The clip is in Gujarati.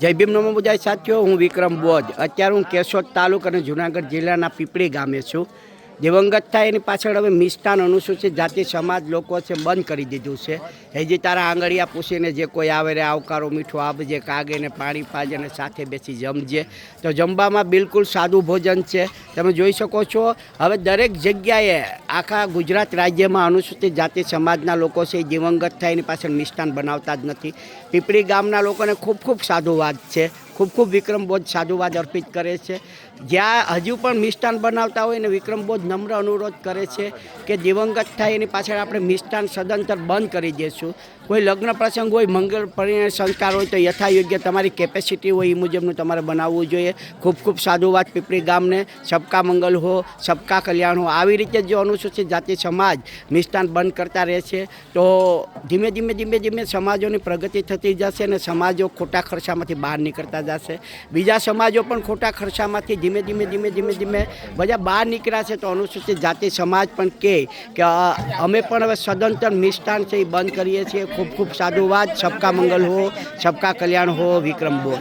જય ભીમ નમો બુજાય સાથીઓ, હું વિક્રમ બોજ અત્યારે હું કેશોદ તાલુકા અને જુનાગઢ જિલ્લાના પીપળી ગામે છું. દિવંગત થાય એની પાછળ હવે મિષ્ટાન અનુસૂચિત જાતિ સમાજ લોકો છે બંધ કરી દીધું છે. હજી તારા આંગળીયા પૂછીને જે કોઈ આવે રે, આવકારો મીઠું આપજે, કાગે ને પાણી પાજે અને સાથે બેસી જમજે. તો જમવામાં બિલકુલ સાદું ભોજન છે. તમે જોઈ શકો છો, હવે દરેક જગ્યાએ આખા ગુજરાત રાજ્યમાં અનુસૂચિત જાતિ સમાજના લોકો છે એ દિવંગત થાય એની પાછળ મિષ્ટાન બનાવતા જ નથી. પીપળી ગામના લોકોને ખૂબ ખૂબ સાધુવાદ છે. ખૂબ ખૂબ વિક્રમ બોધ સાધુવાદ અર્પિત કરે છે. જ્યાં હજુ પણ મિષ્ટાન બનાવતા હોય ને વિક્રમ બોધ નમ્ર અનુરોધ કરે છે કે દિવંગત થાય એની પાછળ આપણે મિષ્ટાન સદંતર બંધ કરી દઈશું કોઈ લગ્ન પ્રસંગ હોય, મંગળ પરિણય સંસ્કાર હોય તો યથાયોગ્ય તમારી કેપેસિટી હોય એ મુજબનું તમારે બનાવવું જોઈએ. ખૂબ ખૂબ સાધુવાદ પીપળી ગામને સબકા મંગલ હો, સબકા કલ્યાણ હો આવી રીતે જો અનુસૂચિત જાતિ સમાજ મિષ્ટાન બંધ કરતા રહે છે, તો ધીમે ધીમે ધીમે ધીમે સમાજોની પ્રગતિ થતી જશે અને સમાજો ખોટા ખર્ચામાંથી બહાર નીકળતા જશે. બીજા સમાજો પણ ખોટા ખર્ચામાંથી ધીમે ધીમે ધીમે ધીમે ધીમે બધા બહાર નીકળ્યા છે તો અનુસૂચિત જાતિ સમાજ પણ કહે કે અમે પણ હવે સદંતર મિષ્ટાન છે એ બંધ કરીએ છીએ. ખૂબ ખૂબ સાધુવાદ. સબકા મંગલ હો, સબકા કલ્યાણ હો, વિક્રમ બોલ.